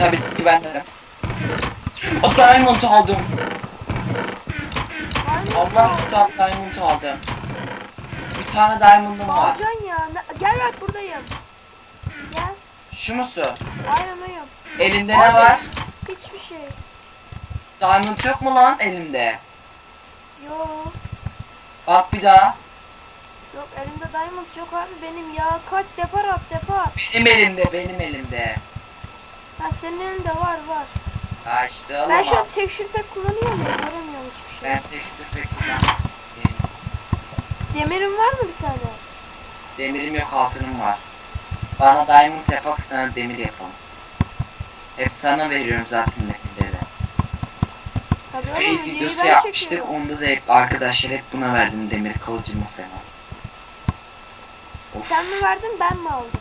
Tabii ki ben. O diamond aldım. Allah kitap diamond aldım. Bir tane diamond'um var. Bağırcan ya. Ne- Gel bak buradayım. Gel. Şu musun? Aynen oyum. Elinde ne var? Hiçbir şey. Diamond yok mu lan elinde? Yo. Bak bir daha. Yok elimde diamond yok abi benim ya. Kaç depar at depar. Benim elimde, benim elimde. Ha senin elinde var var. Ha işte Ben şu an texture pack kullanıyor muyum? Hiçbir şey. Ben texture pack kullanmam. Demirin var mı bir tane? Demirim yok altınım var. Bana diamond yapak sana demir yapalım. Hep sana veriyorum zaten demirleri. Tabii videoyu videosu yapmıştık. çekiyorum. Onda da hep arkadaşlar hep buna verdim demir kılıcımı falan. Of. Sen mi verdin ben mi aldım?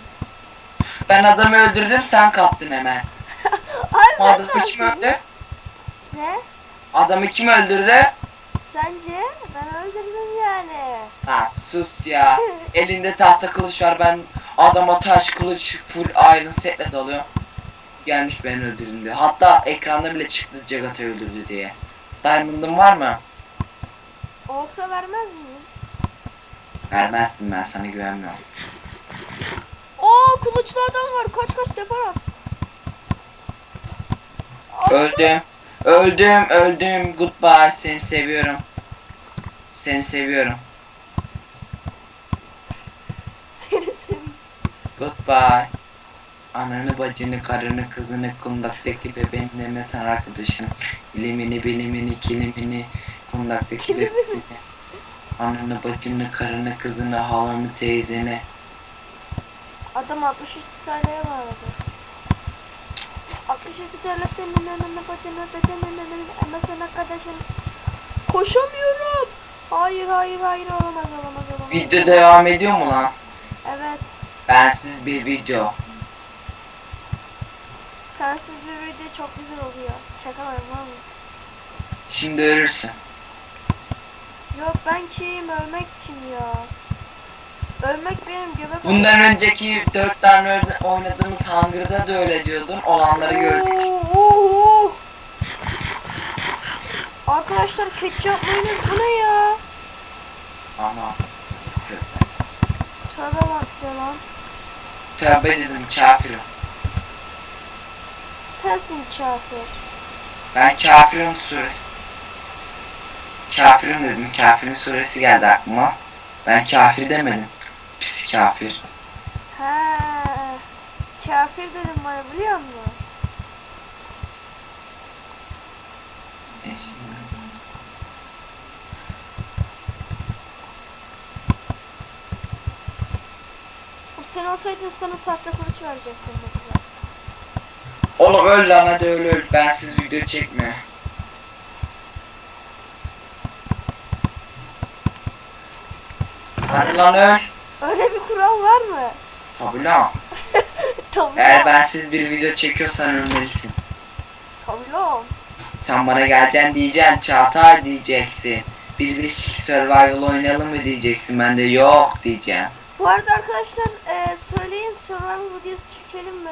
Ben adamı öldürdüm sen kaptın hemen. Adamı kim öldü? Ne? Adamı kim öldürdü? Sence? Ben öldürdüm yani. Ha sus ya. Elinde tahta kılıç var ben adama taş kılıç full iron setle dalıyor. Gelmiş beni öldürdün diyor. Hatta ekranda bile çıktı Jagat'ı öldürdü diye. Diamond'ın var mı? Olsa vermez miyim? Vermezsin ben sana güvenmiyorum. Oo kılıçlı adam var. Kaç kaç depar at. Öldüm. Öldüm, öldüm. Goodbye. Seni seviyorum. Seni seviyorum. Seni seviyorum. Goodbye. Ananı, bacını, karını, kızını, kundaktaki bebeğini, mesela arkadaşını, ilimini, bilimini, kilimini, kundaktaki bebesini, ananı, bacını, karını, kızını, halanı, teyzeni. Adam 63 TL'ye vardı. 63 TL senin önüne bacını dedenin önüne ama sen arkadaşın. Koşamıyorum. Hayır hayır hayır olamaz olamaz olamaz. Video devam ediyor mu lan? Evet. Bensiz bir video. Sensiz bir video çok güzel oluyor. Şaka var mısın? Şimdi ölürsün. Yok ben kim? Ölmek kim ya? Ölmek benim göbek Bundan önceki dört tane oynadığımız Hunger'da da öyle diyordun. Olanları gördük. Oo, oo, oo. Arkadaşlar ketçap mayonez bu ne ya? Ama Tövbe bak ya lan. tövbe dedim kafirim. Sensin kafir. Ben kafirim suresi. Kafirim dedim. Kafirin suresi geldi aklıma. Ben kafir demedim. Kafir. He. Kafir dedim bana biliyor musun? Sen olsaydın sana tahta kılıç verecektim. Oğlum öl lan hadi öl öl. Bensiz video çekme. Hadi lan öl. Öyle bir kural var mı? Tabi lan. Tabii Eğer bensiz bir video çekiyorsan ölmelisin. Tabii lan. Sen bana geleceksin diyeceksin Çağatay diyeceksin. Bir bir survival oynayalım mı diyeceksin. Ben de yok diyeceğim. Bu arada arkadaşlar eee söyleyin survival videosu çekelim mi?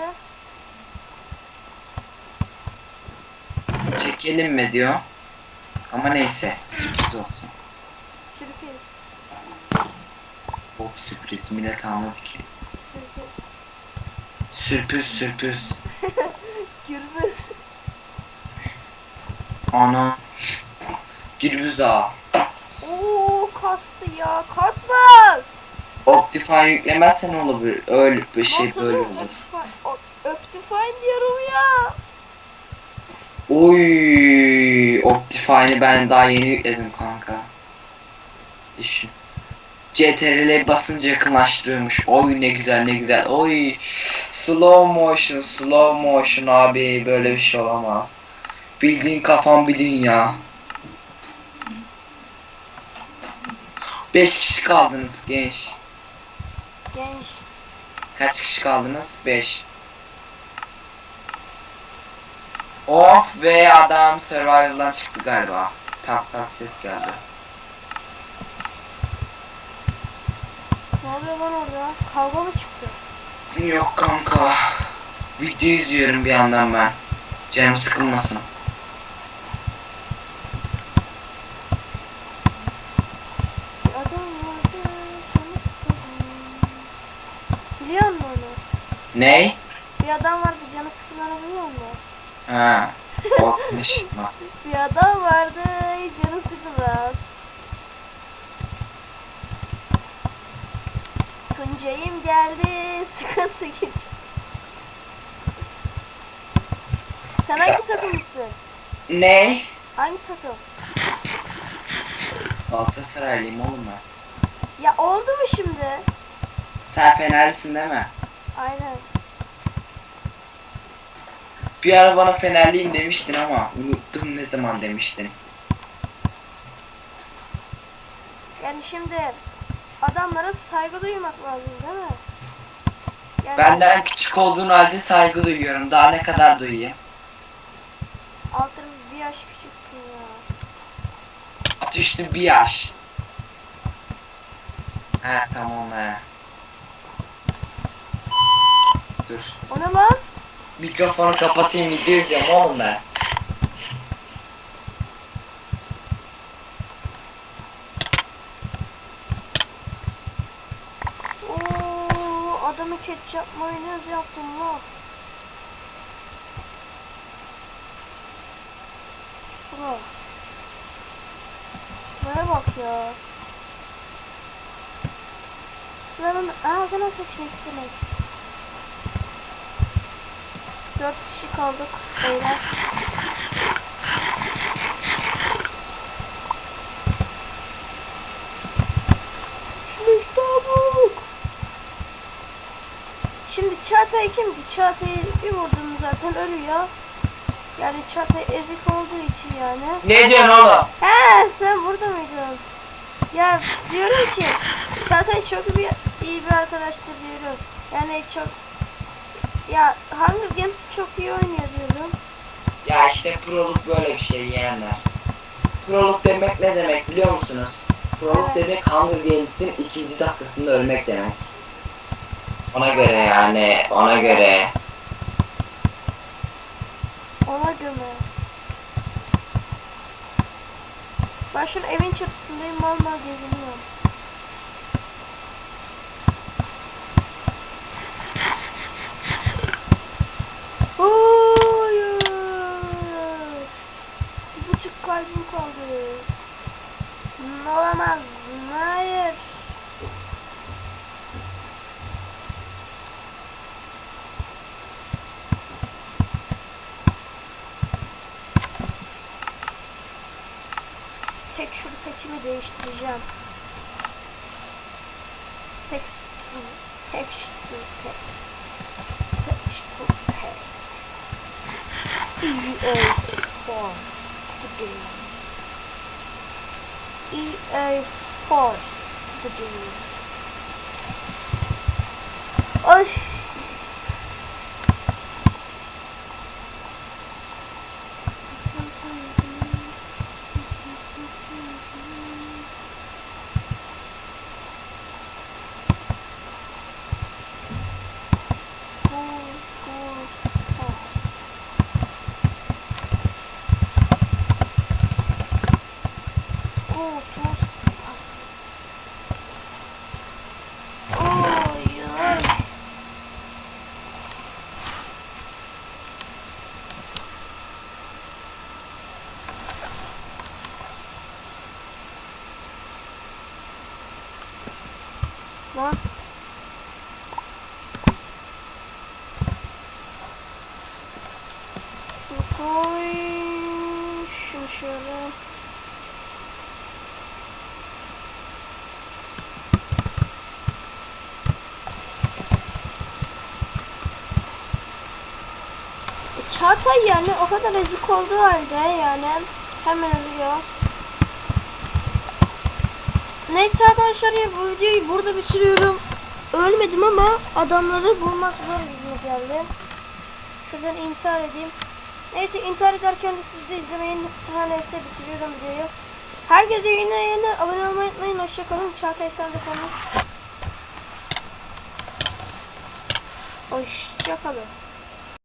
Çekelim mi diyor. Ama neyse sürpriz olsun. Sürpriz. O sürpriz millet anladı ki. Sürpriz. Sürpriz sürpriz. Gürbüz. Ana. Gürbüz ağa. Oo kastı ya. Kasma. Optifine yüklemezsen olur böyle, öyle bir şey Not böyle olur. Optifine- Optifine diyorum ya. Oy, Optifine'i ben daha yeni yükledim kanka. Düşün. CTRL basınca yakınlaştırıyormuş. Oy ne güzel ne güzel. Oy. Slow motion, slow motion abi böyle bir şey olamaz. Bildiğin kafam bir dünya. 5 kişi kaldınız genç. Genç. Kaç kişi kaldınız? 5. Of ve adam survival'dan çıktı galiba. Tak tak ses geldi. Ne oluyor lan orada? Kavga mı çıktı? Yok kanka. Video izliyorum bir yandan ben. Canım sıkılmasın. Biliyor musun onu? Ney? Bir adam vardı canı sıkılanı biliyor musun? Ha. Korkmuş. Bir adam vardı canı sıkılan. Tuncay'ım geldi. Sıkıntı gitti. Sen hangi takımlısın? Ney? Hangi takım? Galatasaraylıyım oğlum ben. Ya oldu mu şimdi? Sen Fenerlisin değil mi? Aynen. Bir ara bana Fenerliyim demiştin ama unuttum ne zaman demiştin. Yani şimdi adamlara saygı duymak lazım değil mi? Yani Benden küçük olduğun halde saygı duyuyorum. Daha ne kadar duyayım? altı bir yaş küçüksün ya. At üstü bir yaş. He tamam he. Dur. O ne lan? Mikrofonu kapatayım video izliyorum oğlum ben. Oo, adamı ketçap mayonez yaptım lan. Şuna. Şuraya bak ya. Sıla'nın ağzına sıçmışsınız. Dört kişi kaldık beyler. Şimdi çabuk. Şimdi Çağatay kim ki? Çağatay'ı bir vurdum zaten ölüyor. Yani Çağatay ezik olduğu için yani. Ne diyorsun oğlum? He sen burada mıydın? Ya diyorum ki Çağatay çok bir iyi bir arkadaştır diyorum. Yani çok ya Hunger Games çok iyi oynuyor diyorum. Ya işte proluk böyle bir şey yeğenler. Proluk demek ne demek biliyor musunuz? Proluk Evet. demek Hunger Games'in ikinci dakikasında ölmek demek. Ona göre yani ona göre. Ona göre. Ben şu evin çatısındayım mal mal geziniyorum. Hayır. Bir buçuk kalbim kaldı. Olamaz. Hayır. Texture pack'imi değiştireceğim. Texture, texture pack. Texture pack. EA Sports. EA Sports to Lan. Şunu koy. Şunu şöyle. Çağatay yani o kadar ezik olduğu halde yani hemen ölüyor. Neyse arkadaşlar ya bu videoyu burada bitiriyorum. Ölmedim ama adamları bulmak zor gibi geldi. Şuradan intihar edeyim. Neyse intihar ederken de siz de izlemeyin. Her neyse bitiriyorum videoyu. Herkese yine yayınlar. Abone olmayı unutmayın. Hoşçakalın. Çağatay sen de konuş. Hoşçakalın.